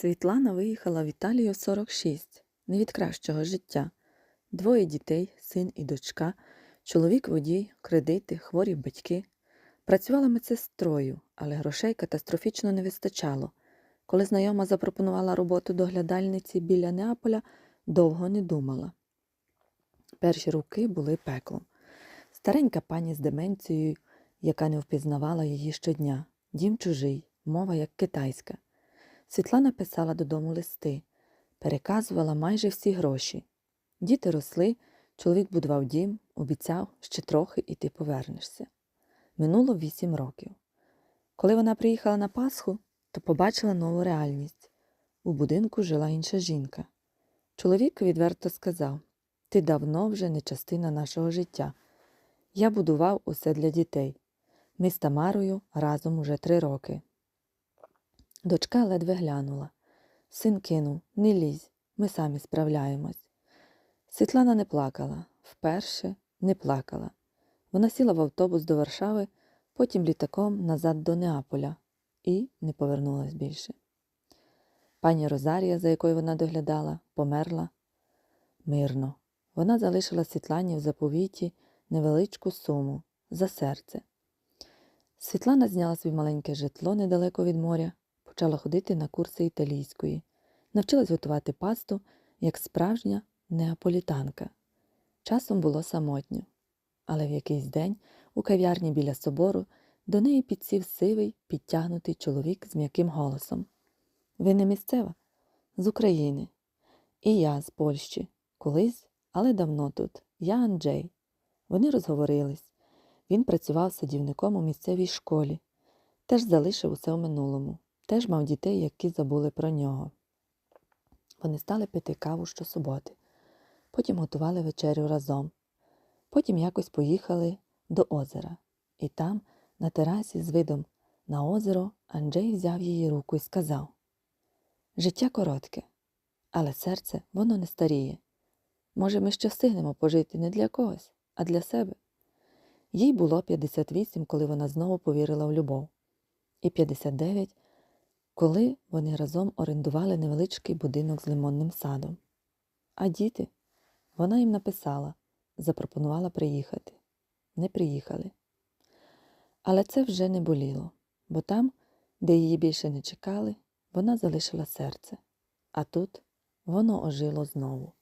Світлана виїхала в Італію 46, не від кращого життя. Двоє дітей, син і дочка, чоловік водій, кредити, хворі батьки. Працювала медсестрою, але грошей катастрофічно не вистачало. Коли знайома запропонувала роботу доглядальниці біля Неаполя, довго не думала. Перші роки були пеклом. Старенька пані з деменцією, яка не впізнавала її щодня, дім чужий, мова як китайська. Світлана писала додому листи, переказувала майже всі гроші. Діти росли, чоловік будував дім, обіцяв ще трохи і ти повернешся. Минуло вісім років. Коли вона приїхала на Пасху, то побачила нову реальність. У будинку жила інша жінка. Чоловік відверто сказав: Ти давно вже не частина нашого життя. Я будував усе для дітей. Ми з Тамарою разом уже три роки. Дочка ледве глянула. Син кинув не лізь, ми самі справляємось. Світлана не плакала, вперше не плакала. Вона сіла в автобус до Варшави, потім літаком назад до Неаполя і не повернулась більше. Пані Розарія, за якою вона доглядала, померла мирно. Вона залишила Світлані в заповіті невеличку суму за серце. Світлана зняла собі маленьке житло недалеко від моря, почала ходити на курси італійської, навчилась готувати пасту як справжня неаполітанка. Часом було самотньо, але в якийсь день у кав'ярні біля собору до неї підсів сивий, підтягнутий чоловік з м'яким голосом. Ви не місцева? З України. І я з Польщі. Колись, але давно тут. Я Анджей. Вони розговорились. Він працював садівником у місцевій школі, теж залишив усе в минулому, теж мав дітей, які забули про нього. Вони стали пити каву щосуботи, потім готували вечерю разом. Потім якось поїхали до озера, і там, на терасі з видом на озеро, Анджей взяв її руку і сказав: Життя коротке, але серце воно не старіє. Може, ми ще встигнемо пожити не для когось, а для себе. Їй було 58, коли вона знову повірила в любов, і 59, коли вони разом орендували невеличкий будинок з лимонним садом. А діти? Вона їм написала, запропонувала приїхати. Не приїхали. Але це вже не боліло, бо там, де її більше не чекали, вона залишила серце, а тут воно ожило знову.